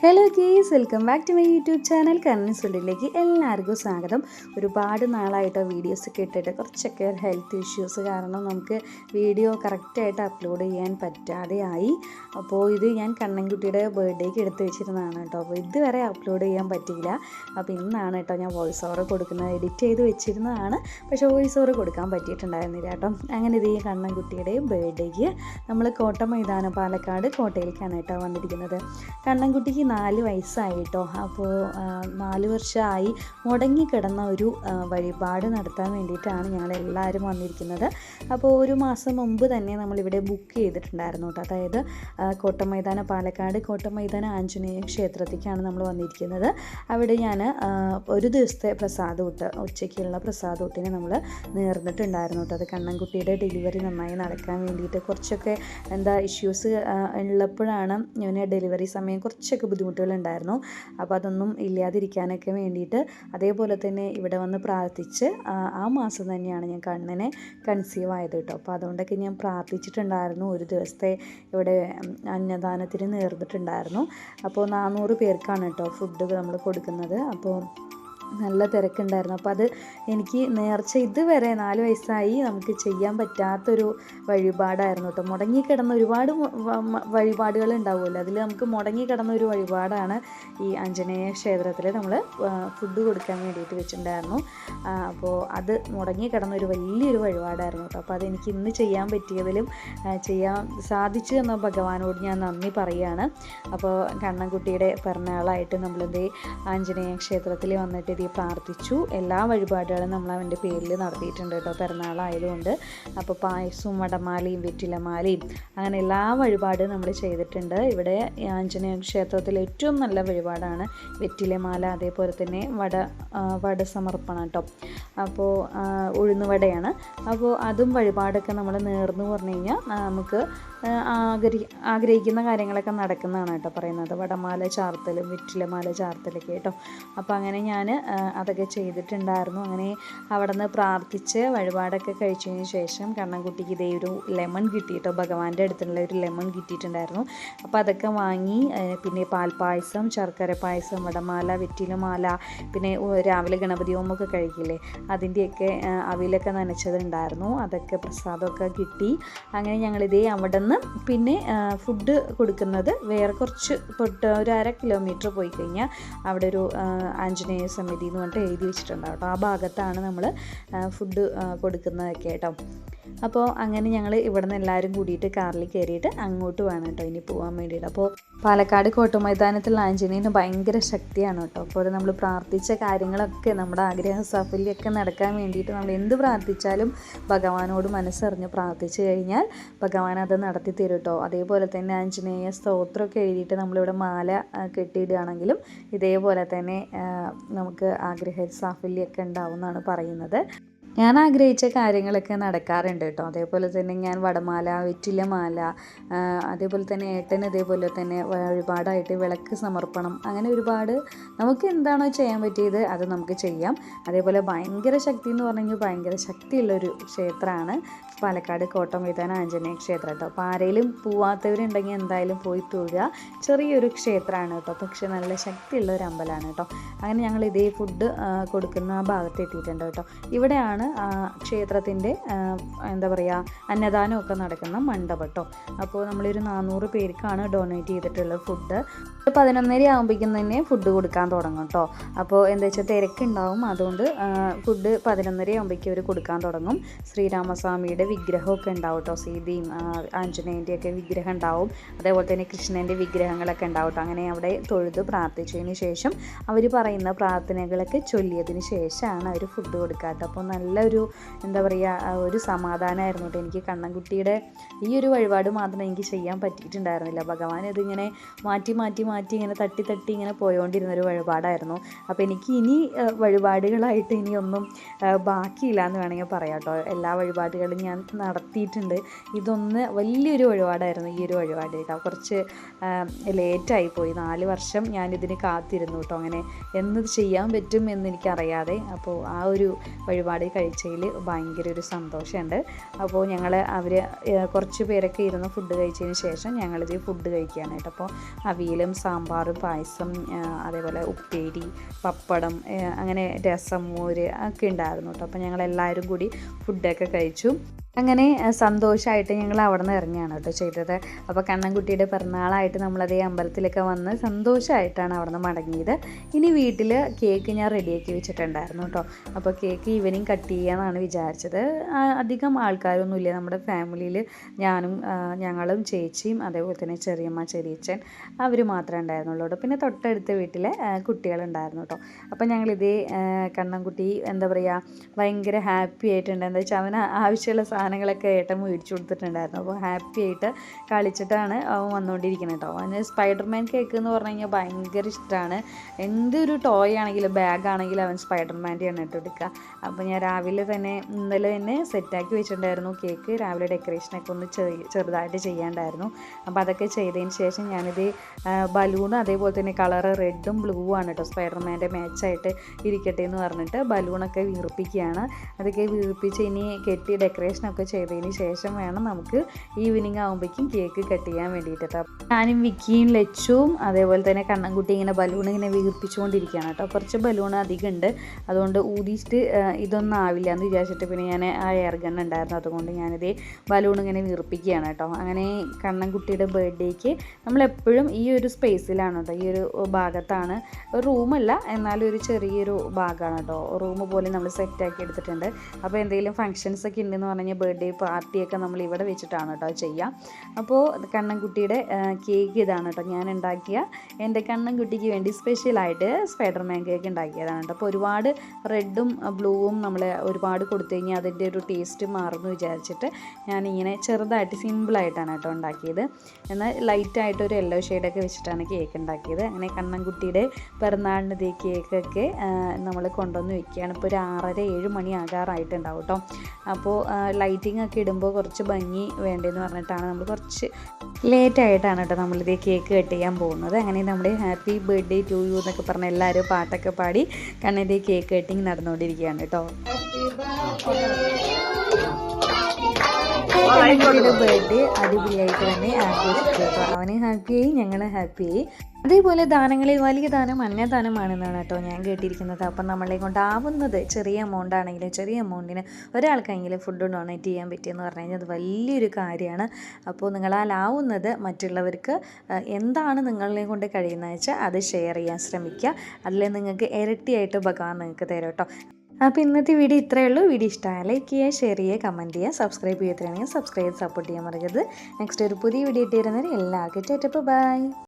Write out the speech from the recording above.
Hello guys welcome back to my YouTube channel Kannan's വേൾഡിലേക്ക് എല്ലാവർക്കും സ്വാഗതം. ഒരുപാട് നാളായിട്ടോ വീഡിയോസ് ഒക്കെ ഇട്ടിട്ട് കുറച്ചൊക്കെ ഹെൽത്ത് ഇഷ്യൂസ് കാരണം നമുക്ക് വീഡിയോ കറക്റ്റായിട്ട് അപ്ലോഡ് ചെയ്യാൻ പറ്റാതെ ആയി അപ്പോൾ ഇത് ഞാൻ കണ്ണൻകുട്ടിയുടെ ബർത്ത്ഡേക്ക് എടുത്തു വെച്ചിരുന്നതാണ് കേട്ടോ. അപ്പോൾ ഇതുവരെ അപ്ലോഡ് ചെയ്യാൻ പറ്റിയില്ല. അപ്പോൾ ഇന്നാണ് കേട്ടോ ഞാൻ വോയിസ് ഓവർ കൊടുക്കുന്നത്. എഡിറ്റ് ചെയ്ത് വെച്ചിരുന്നതാണ്. പക്ഷേ വോയിസ് ഓവർ കൊടുക്കാൻ പറ്റിയിട്ടുണ്ടായിരുന്നില്ല കേട്ടോ. അങ്ങനെ ഇത് ഈ കണ്ണൻകുട്ടിയുടെ ബർത്ത്ഡേക്ക് നമ്മൾ കോട്ട മൈതാനം പാലക്കാട് കോട്ടയിലേക്കാണ് കേട്ടോ വന്നിരിക്കുന്നത്. കണ്ണൻകുട്ടിക്ക് നാല് വയസ്സായി കേട്ടോ അപ്പോൾ നാല് വർഷമായി മുടങ്ങിക്കിടന്ന ഒരു വഴിപാട് നടത്താൻ വേണ്ടിയിട്ടാണ് ഞങ്ങൾ എല്ലാവരും വന്നിരിക്കുന്നത്. അപ്പോൾ ഒരു മാസം മുമ്പ് തന്നെ നമ്മളിവിടെ ബുക്ക് ചെയ്തിട്ടുണ്ടായിരുന്നു കേട്ടോ. അതായത് കോട്ടമൈതാന പാലക്കാട് കോട്ടമൈതാന ആഞ്ജനേയ ക്ഷേത്രത്തിലേക്കാണ് നമ്മൾ വന്നിരിക്കുന്നത്. അവിടെ ഞാൻ ഒരു ദിവസത്തെ പ്രസാദൂട്ട് ഉച്ചയ്ക്കുള്ള പ്രസാദൂട്ടിനെ നമ്മൾ നേർന്നിട്ടുണ്ടായിരുന്നു കേട്ടോ. അത് കണ്ണൻകുട്ടിയുടെ ഡെലിവറി നന്നായി നടക്കാൻ വേണ്ടിയിട്ട് കുറച്ചൊക്കെ എന്താ ഇഷ്യൂസ് ഉള്ളപ്പോഴാണ് ഞാൻ ഡെലിവറി സമയം കുറച്ചൊക്കെ ബുദ്ധിമുട്ടുകളുണ്ടായിരുന്നു. അപ്പോൾ അതൊന്നും ഇല്ലാതിരിക്കാനൊക്കെ വേണ്ടിയിട്ട് അതേപോലെ തന്നെ ഇവിടെ വന്ന് പ്രാർത്ഥിച്ച് ആ, മാസം തന്നെയാണ് ഞാൻ കണ്ണിനെ കൺസീവ് ആയത് കേട്ടോ. അപ്പോൾ അതുകൊണ്ടൊക്കെ ഞാൻ പ്രാർത്ഥിച്ചിട്ടുണ്ടായിരുന്നു. ഒരു ദിവസത്തെ ഇവിടെ അന്നദാനത്തിന് നേർന്നിട്ടുണ്ടായിരുന്നു. അപ്പോൾ നാനൂറ് പേർക്കാണ് കേട്ടോ ഫുഡ് നമ്മൾ കൊടുക്കുന്നത്. അപ്പോൾ നല്ല തിരക്കുണ്ടായിരുന്നു. അപ്പോൾ അത് എനിക്ക് നേർച്ച ഇതുവരെ നാല് വയസ്സായി നമുക്ക് ചെയ്യാൻ പറ്റാത്തൊരു വഴിപാടായിരുന്നു കേട്ടോ. മുടങ്ങിക്കിടന്ന ഒരുപാട് വഴിപാടുകൾ ഉണ്ടാവുമല്ലോ. അതിൽ നമുക്ക് മുടങ്ങിക്കിടന്ന ഒരു വഴിപാടാണ് ഈ ആഞ്ജനേയ ക്ഷേത്രത്തിൽ നമ്മൾ ഫുഡ് കൊടുക്കാൻ വേണ്ടിയിട്ട് വെച്ചിട്ടുണ്ടായിരുന്നു. അപ്പോൾ അത് മുടങ്ങിക്കിടന്ന ഒരു വലിയൊരു വഴിപാടായിരുന്നു കേട്ടോ. അപ്പോൾ അതെനിക്ക് ഇന്ന് ചെയ്യാൻ പറ്റിയതിലും ചെയ്യാൻ സാധിച്ചു എന്ന ഭഗവാനോട് ഞാൻ നന്ദി പറയുകയാണ് അപ്പോൾ കണ്ണൻകുട്ടിയുടെ പിറന്നാളായിട്ട് നമ്മളിത് ആഞ്ജനേയ ക്ഷേത്രത്തിൽ വന്നിട്ട് ഇത് പ്രാർത്ഥിച്ചു. എല്ലാ വഴിപാടുകളും നമ്മൾ അവന്റെ പേരിൽ നടത്തിയിട്ടുണ്ട് കേട്ടോ പിറന്നാളായതുകൊണ്ട്. അപ്പോൾ പായസവും വടമാലയും വെറ്റിലമാലയും അങ്ങനെ എല്ലാ വഴിപാടും നമ്മൾ ചെയ്തിട്ടുണ്ട്. ഇവിടെ ആഞ്ജനേയ ക്ഷേത്രത്തിൽ ഏറ്റവും നല്ല വഴിപാടാണ് വെറ്റിലമാല അതേപോലെ തന്നെ വട വട സമർപ്പണം കേട്ടോ. അപ്പോൾ ഉഴുന്നുവടയാണ്. അപ്പോൾ അതും വഴിപാടൊക്കെ നമ്മൾ നേർന്നു പറഞ്ഞു കഴിഞ്ഞാൽ നമുക്ക് ആഗ്രഹി ആഗ്രഹിക്കുന്ന കാര്യങ്ങളൊക്കെ നടക്കുന്നതാണ് കേട്ടോ പറയുന്നത്. വടമാല ചാർത്തലും വെറ്റിലമാല ചാർത്തലൊക്കെ കേട്ടോ. അപ്പോൾ അങ്ങനെ ഞാൻ അതൊക്കെ ചെയ്തിട്ടുണ്ടായിരുന്നു. അങ്ങനെ അവിടെ നിന്ന് പ്രാർത്ഥിച്ച് വഴിപാടൊക്കെ കഴിച്ചതിന് ശേഷം കണ്ണൻകുട്ടിക്ക് ഇതേ ഒരു ലെമൺ കിട്ടിയിട്ടോ ഭഗവാന്റെ അടുത്തുള്ള ഒരു ലെമൺ കിട്ടിയിട്ടുണ്ടായിരുന്നു. അപ്പോൾ അതൊക്കെ വാങ്ങി പിന്നെ പാൽപ്പായസം ശർക്കര പായസം വടമാല വെറ്റിലമാല പിന്നെ രാവിലെ ഗണപതി ഹോമൊക്കെ കഴിക്കില്ലേ അതിന്റെയൊക്കെ അവിലൊക്കെ നനച്ചതുണ്ടായിരുന്നു. അതൊക്കെ പ്രസാദമൊക്കെ കിട്ടി. അങ്ങനെ ഞങ്ങളിതേ അവിടെ നിന്ന് പിന്നെ ഫുഡ് കൊടുക്കുന്നത് വേറെ കുറച്ച് തൊട്ട് ഒരു അര കിലോമീറ്റർ പോയി കഴിഞ്ഞാൽ അവിടെ ഒരു ആഞ്ജനേയ ആഞ്ജനേയ സമിതി എന്ന് പറഞ്ഞിട്ട് എഴുതി വെച്ചിട്ടുണ്ടാവും കേട്ടോ. ആ ഭാഗത്താണ് നമ്മൾ ഫുഡ് കൊടുക്കുന്നതൊക്കെ കേട്ടോ. അപ്പോൾ അങ്ങനെ ഞങ്ങൾ ഇവിടെ നിന്ന് എല്ലാവരും കൂടിയിട്ട് കാറിൽ കയറിയിട്ട് അങ്ങോട്ട് വേണം കേട്ടോ ഇനി പോകാൻ വേണ്ടിയിട്ട്. അപ്പോൾ പാലക്കാട് കോട്ടമൈതാനത്തുള്ള ആഞ്ജനേയന് ഭയങ്കര ശക്തിയാണ് കേട്ടോ അപ്പോൾ നമ്മൾ പ്രാർത്ഥിച്ച കാര്യങ്ങളൊക്കെ നമ്മുടെ ആഗ്രഹ സാഫല്യമൊക്കെ നടക്കാൻ വേണ്ടിയിട്ട് നമ്മൾ എന്ത് പ്രാർത്ഥിച്ചാലും ഭഗവാനോട് മനസ്സറിഞ്ഞ് പ്രാർത്ഥിച്ചു കഴിഞ്ഞാൽ ഭഗവാൻ അത് നടത്തി തരും കേട്ടോ അതേപോലെ തന്നെ ആഞ്ജനേയ സ്തോത്രമൊക്കെ എഴുതിയിട്ട് നമ്മളിവിടെ മാല കെട്ടിയിടുകയാണെങ്കിലും ഇതേപോലെ തന്നെ നമുക്ക് ആഗ്രഹ സാഫല്യമൊക്കെ ഉണ്ടാവും എന്നാണ് പറയുന്നത്. ഞാൻ ആഗ്രഹിച്ച കാര്യങ്ങളൊക്കെ നടക്കാറുണ്ട് കേട്ടോ. അതേപോലെ തന്നെ ഞാൻ വടമാല വെറ്റിലമാല അതേപോലെ തന്നെ ഏട്ടൻ ഇതേപോലെ തന്നെ ഒരുപാടായിട്ട് വിളക്ക് സമർപ്പണം അങ്ങനെ ഒരുപാട് നമുക്ക് എന്താണോ ചെയ്യാൻ പറ്റിയത് അത് നമുക്ക് ചെയ്യാം. അതേപോലെ ഭയങ്കര ശക്തി എന്ന് പറഞ്ഞെങ്കിൽ ഭയങ്കര ശക്തിയുള്ളൊരു ക്ഷേത്രമാണ് പാലക്കാട് കോട്ടമൈതാന ആഞ്ജനേയ ക്ഷേത്രം കേട്ടോ. അപ്പോൾ ആരെങ്കിലും പോവാത്തവരുണ്ടെങ്കിൽ എന്തായാലും പോയി തൊഴുക. ചെറിയൊരു ക്ഷേത്രമാണ് കേട്ടോ. പക്ഷേ നല്ല ശക്തിയുള്ള ഒരു അമ്പലമാണ് കേട്ടോ. അങ്ങനെ ഞങ്ങൾ ഇതേ ഫുഡ് കൊടുക്കുന്ന ആ ഭാഗത്ത് എത്തിയിട്ടുണ്ട് കേട്ടോ. ഇവിടെയാണ് ആ, ക്ഷേത്രത്തിന്റെ എന്താ പറയുക അന്നദാനമൊക്കെ നടക്കുന്ന മണ്ഡപട്ടോ അപ്പോൾ നമ്മളൊരു നാനൂറ് പേർക്കാണ് ഡൊണേറ്റ് ചെയ്തിട്ടുള്ളത് ഫുഡ്. പതിനൊന്നര ആകുമ്പോഴേക്കും തന്നെ ഫുഡ് കൊടുക്കാൻ തുടങ്ങും കേട്ടോ അപ്പോൾ എന്താ വെച്ചാൽ തിരക്കുണ്ടാവും. അതുകൊണ്ട് ഫുഡ് പതിനൊന്നര ആകുമ്പോഴേക്കും അവർ കൊടുക്കാൻ തുടങ്ങും. ശ്രീരാമസ്വാമിയുടെ വിഗ്രഹമൊക്കെ ഉണ്ടാവും കേട്ടോ സീതയും ആഞ്ജനേയന്റെയൊക്കെ വിഗ്രഹം ഉണ്ടാവും. അതേപോലെ തന്നെ കൃഷ്ണന്റെ വിഗ്രഹങ്ങളൊക്കെ ഉണ്ടാവും കേട്ടോ അങ്ങനെ അവിടെ തൊഴുത് പ്രാർത്ഥിച്ചതിന് ശേഷം അവർ പറയുന്ന പ്രാർത്ഥനകളൊക്കെ ചൊല്ലിയതിന് ശേഷമാണ് അവർ ഫുഡ് കൊടുക്കാട്ടോ അപ്പോൾ അപ്പോൾ നല്ലൊരു എന്താ പറയുക ഒരു സമാധാനമായിരുന്നു കേട്ടോ എനിക്ക് കണ്ണൻകുട്ടിയുടെ ഈ ഒരു വഴിപാട് മാത്രം എനിക്ക് ചെയ്യാൻ പറ്റിയിട്ടുണ്ടായിരുന്നില്ല. ഭഗവാൻ ഇതിങ്ങനെ മാറ്റി മാറ്റി മാറ്റി ഇങ്ങനെ തട്ടി തട്ടി ഇങ്ങനെ പോയോണ്ടിരുന്നൊരു വഴിപാടായിരുന്നു. അപ്പോൾ എനിക്ക് ഇനി വഴിപാടുകളായിട്ട് ഇനിയൊന്നും ബാക്കിയില്ല എന്ന് വേണമെങ്കിൽ പറയാം കേട്ടോ എല്ലാ വഴിപാടുകളും ഞാൻ നടത്തിയിട്ടുണ്ട്. ഇതൊന്ന് വലിയൊരു വഴിപാടായിരുന്നു ഈ ഒരു വഴിപാട്. കുറച്ച് ലേറ്റായി പോയി. നാല് വർഷം ഞാൻ ഇതിന് കാത്തിരുന്നു കേട്ടോ അങ്ങനെ എന്ന് ചെയ്യാൻ പറ്റും എന്ന് എനിക്കറിയാതെ അപ്പോൾ ആ ഒരു വഴിപാട് കഴി കഴിച്ചതിൽ ഭയങ്കര ഒരു സന്തോഷമുണ്ട്. അപ്പോൾ ഞങ്ങൾ അവർ കുറച്ച് പേരൊക്കെ ഇരുന്ന് ഫുഡ് കഴിച്ചതിന് ശേഷം ഞങ്ങളിത് ഫുഡ് കഴിക്കുകയാണ് കേട്ടോ. അപ്പോൾ അവിയലും സാമ്പാറും പായസം അതേപോലെ ഉപ്പേരി പപ്പടം അങ്ങനെ രസം മോര് ഒക്കെ ഉണ്ടായിരുന്നു കേട്ടോ. അപ്പോൾ ഞങ്ങളെല്ലാവരും കൂടി ഫുഡൊക്കെ കഴിച്ചു. അങ്ങനെ സന്തോഷമായിട്ട് ഞങ്ങൾ അവിടെ നിന്ന് ഇറങ്ങിയാണ് കേട്ടോ ചെയ്തത്. അപ്പോൾ കണ്ണൻകുട്ടിയുടെ പിറന്നാളായിട്ട് നമ്മളതേ അമ്പലത്തിലൊക്കെ വന്ന് സന്തോഷമായിട്ടാണ് അവിടെ നിന്ന് മടങ്ങിയത്. ഇനി വീട്ടിൽ കേക്ക് ഞാൻ റെഡിയാക്കി വെച്ചിട്ടുണ്ടായിരുന്നു കേട്ടോ. അപ്പോൾ കേക്ക് ഈവനിങ് കട്ട് ചെയ്യാമെന്നാണ് വിചാരിച്ചത്. അധികം ആൾക്കാരൊന്നുമില്ല. നമ്മുടെ ഫാമിലിയിൽ ഞാനും ഞങ്ങളും ചേച്ചിയും അതേപോലെ തന്നെ ചെറിയമ്മ ചെറിയച്ഛൻ അവർ മാത്രമേ ഉണ്ടായിരുന്നുള്ളൂ കേട്ടോ. പിന്നെ തൊട്ടടുത്ത വീട്ടിലെ കുട്ടികളുണ്ടായിരുന്നു കേട്ടോ. അപ്പോൾ ഞങ്ങളിതേ കണ്ണൻകുട്ടി എന്താ പറയുക ഭയങ്കര ഹാപ്പി ആയിട്ടുണ്ട് വെച്ചാൽ അവന് ആവശ്യമുള്ള സാധനങ്ങളൊക്കെ ഏട്ടൻ മേടിച്ചു കൊടുത്തിട്ടുണ്ടായിരുന്നു. അപ്പോൾ ഹാപ്പി ആയിട്ട് കളിച്ചിട്ടാണ് അവൻ വന്നുകൊണ്ടിരിക്കുന്നത് കേട്ടോ. അവന് സ്പൈഡർമാൻ കേക്ക് എന്ന് പറഞ്ഞു കഴിഞ്ഞാൽ ഭയങ്കര ഇഷ്ടമാണ്. എന്തൊരു ടോയ് ആണെങ്കിലും ബാഗ് ആണെങ്കിലും അവൻ സ്പൈഡർമാന്റെയാണ് ഇട്ട് എടുക്കുക. അപ്പോൾ ഞാൻ രാവിലെ തന്നെ ഇന്നലെ തന്നെ സെറ്റാക്കി വെച്ചിട്ടുണ്ടായിരുന്നു കേക്ക് രാവിലെ ഡെക്കറേഷനൊക്കെ ഒന്ന് ചെറുതായിട്ട് ചെയ്യാണ്ടായിരുന്നു അപ്പോൾ അതൊക്കെ ചെയ്തതിന് ശേഷം ഞാനിത് ബലൂണും അതേപോലെ തന്നെ കളറ് റെഡും ബ്ലൂ ആണ് കേട്ടോ സ്പൈഡർമാന്റെ മാച്ചായിട്ട് ഇരിക്കട്ടെ എന്ന് പറഞ്ഞിട്ട് ബലൂണൊക്കെ വീർപ്പിക്കുകയാണ്. അതൊക്കെ വീർപ്പിച്ച് ഇനി കെട്ടി ഡെക്കറേഷനൊക്കെ ചെയ്തതിന് ശേഷം വേണം നമുക്ക് ഈവനിങ് ആകുമ്പോഴേക്കും കേക്ക് കട്ട് ചെയ്യാൻ വേണ്ടിയിട്ട്. കേട്ടോ ഞാനും വിക്കിയും ലച്ചും അതേപോലെ തന്നെ കണ്ണൻകുട്ടി ഇങ്ങനെ ബലൂൺ ഇങ്ങനെ വീർപ്പിച്ചുകൊണ്ടിരിക്കുകയാണ് കേട്ടോ കുറച്ച് ബലൂൺ അധികം ഉണ്ട്. അതുകൊണ്ട് ഊതിയിട്ട് ഇതൊന്നും ആവില്ല എന്ന് വിചാരിച്ചിട്ട് പിന്നെ ഞാൻ ആ എയർ ഗൺ ഉണ്ടായിരുന്നു. അതുകൊണ്ട് ഞാനിത് ബലൂൺ ഇങ്ങനെ വീർപ്പിക്കുകയാണ് കേട്ടോ അങ്ങനെ കണ്ണൻകുട്ടിയുടെ ബർത്ത്ഡേക്ക് നമ്മളെപ്പോഴും ഈ ഒരു സ്പേസിലാണ് കേട്ടോ ഈ ഒരു ഭാഗത്താണ്. റൂമല്ല എന്നാലും ഒരു ചെറിയൊരു ഭാഗമാണ് കേട്ടോ റൂം പോലെ നമ്മൾ സെറ്റാക്കി എടുത്തിട്ടുണ്ട്. അപ്പോൾ എന്തെങ്കിലും ഫങ്ഷൻസ് ഒക്കെ ഉണ്ടെന്ന് പറഞ്ഞു കഴിഞ്ഞാൽ ബർത്ത്ഡേ പാർട്ടിയൊക്കെ നമ്മൾ ഇവിടെ വെച്ചിട്ടാണ് കേട്ടോ ചെയ്യുക അപ്പോൾ കണ്ണൻകുട്ടിയുടെ കേക്ക് ഇതാണ് കേട്ടോ ഞാൻ ഉണ്ടാക്കിയ. എന്റെ കണ്ണൻകുട്ടിക്ക് വേണ്ടി സ്പെഷ്യലായിട്ട് സ്പൈഡർമാൻ കേക്ക് ഉണ്ടാക്കിയതാണ് കേട്ടോ. അപ്പോൾ ഒരുപാട് റെഡും ബ്ലൂവും നമ്മൾ ഒരുപാട് കൊടുത്തു കഴിഞ്ഞാൽ അതിന്റെ ഒരു ടേസ്റ്റ് മാറുമെന്ന് വിചാരിച്ചിട്ട് ഞാനിങ്ങനെ ചെറുതായിട്ട് സിമ്പിളായിട്ടാണ് കേട്ടോ ഉണ്ടാക്കിയത്. എന്നാൽ ലൈറ്റായിട്ട് ഒരു യെല്ലോ ഷെയ്ഡൊക്കെ വെച്ചിട്ടാണ് കേക്ക് ഉണ്ടാക്കിയത്. അങ്ങനെ കണ്ണൻകുട്ടിയുടെ പിറന്നാളിന് ഇതേ കേക്കൊക്കെ നമ്മൾ കൊണ്ടുവന്ന് വെക്കുകയാണ്. ഇപ്പോൾ ഒരു ആറര ഏഴ് മണി ആകാറായിട്ടുണ്ടാവും കേട്ടോ. അപ്പോൾ ലൈറ്റിംഗ് ഒക്കെ ഇടുമ്പോൾ കുറച്ച് ഭംഗി വേണ്ടതെന്ന് പറഞ്ഞിട്ടാണ് നമ്മൾ കുറച്ച് ലേറ്റ് ആയിട്ടാണ് കേട്ടോ നമ്മളിത് കേക്ക് കട്ട് ചെയ്യാൻ പോകുന്നത്. അങ്ങനെ നമ്മൾ ഹാപ്പി ബർത്ത്ഡേ ടു യു എന്നൊക്കെ പറഞ്ഞ് എല്ലാവരും പാട്ടൊക്കെ പാടി കണ്ണിന്റെ കേക്ക് കട്ടിങ് നടന്നുകൊണ്ടിരിക്കുകയാണ് കേട്ടോ. കണ്ണൻകുട്ടിയുടെ ബർത്ത്ഡേ അടിപൊളിയായിട്ട് തന്നെ ആഘോഷിച്ചു അവന് ഹാപ്പിയായി ഞങ്ങൾ ഹാപ്പിയായി അതേപോലെ ദാനങ്ങളിൽ വലിയ ദാനം അന്നദാനമാണെന്നാണ് കേട്ടോ ഞാൻ കേട്ടിരിക്കുന്നത്. അപ്പം നമ്മളെ കൊണ്ടാവുന്നത് ചെറിയ എമൗണ്ട് ആണെങ്കിലും ചെറിയ എമൗണ്ടിന് ഒരാൾക്കെങ്കിലും ഫുഡ് ഡൊണേറ്റ് ചെയ്യാൻ പറ്റിയെന്ന് പറഞ്ഞു കഴിഞ്ഞാൽ അത് വലിയൊരു കാര്യമാണ്. അപ്പോൾ നിങ്ങളാലാവുന്നത് മറ്റുള്ളവർക്ക് എന്താണ് നിങ്ങളെ കൊണ്ട് കഴിയുന്നത് വെച്ചാൽ അത് ഷെയർ ചെയ്യാൻ ശ്രമിക്കുക. അതിൽ നിങ്ങൾക്ക് ഇരട്ടിയായിട്ട് ഭഗവാൻ നിങ്ങൾക്ക് തരും കേട്ടോ. അപ്പോൾ ഇന്നത്തെ വീഡിയോ ഇത്രയേ ഉള്ളൂ. വീഡിയോ ഇഷ്ടമായ ലൈക്ക് ചെയ്യുക ഷെയർ ചെയ്യുക കമന്റ് ചെയ്യുക സബ്സ്ക്രൈബ് ചെയ്തിട്ടുണ്ടെങ്കിൽ സബ്സ്ക്രൈബ് സപ്പോർട്ട് ചെയ്യാൻ മറക്കരുത്. നെക്സ്റ്റ് ഒരു പുതിയ വീഡിയോ ഇട്ടിരുന്നവർ എല്ലാവർക്കും ചേട്ടപ്പോൾ ബൈ